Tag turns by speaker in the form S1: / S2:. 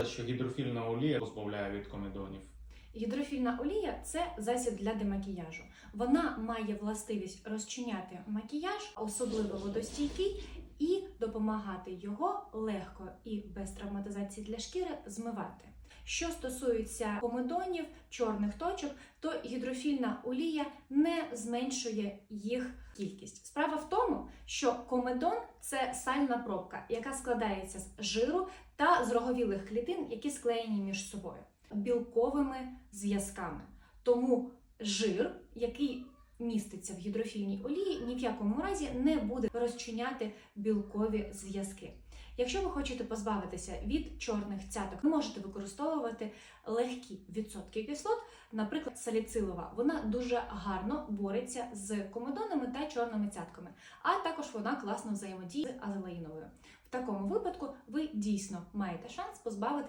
S1: правда, що гідрофільна олія позбавляє від комедонів?
S2: Гідрофільна олія це засіб для демакіяжу. Вона має властивість розчиняти макіяж, особливо водостійкий, і допомагати його легко і без травматизації для шкіри змивати. Що стосується комедонів, чорних точок, то гідрофільна олія не зменшує їх кількість. Справа в тому, що комедон це сальна пробка, яка складається з жиру та з роговілих клітин, які склеєні між собою білковими зв'язками. Тому жир, який міститься в гідрофільній олії, ні в якому разі не буде розчиняти білкові зв'язки. Якщо ви хочете позбавитися від чорних цяток, ви можете використовувати легкі відсотки кислот, наприклад, саліцилова. Вона дуже гарно бореться з комедонами та чорними цятками, а також вона класно взаємодіє з азелаїновою. В такому випадку ви дійсно маєте шанс позбавити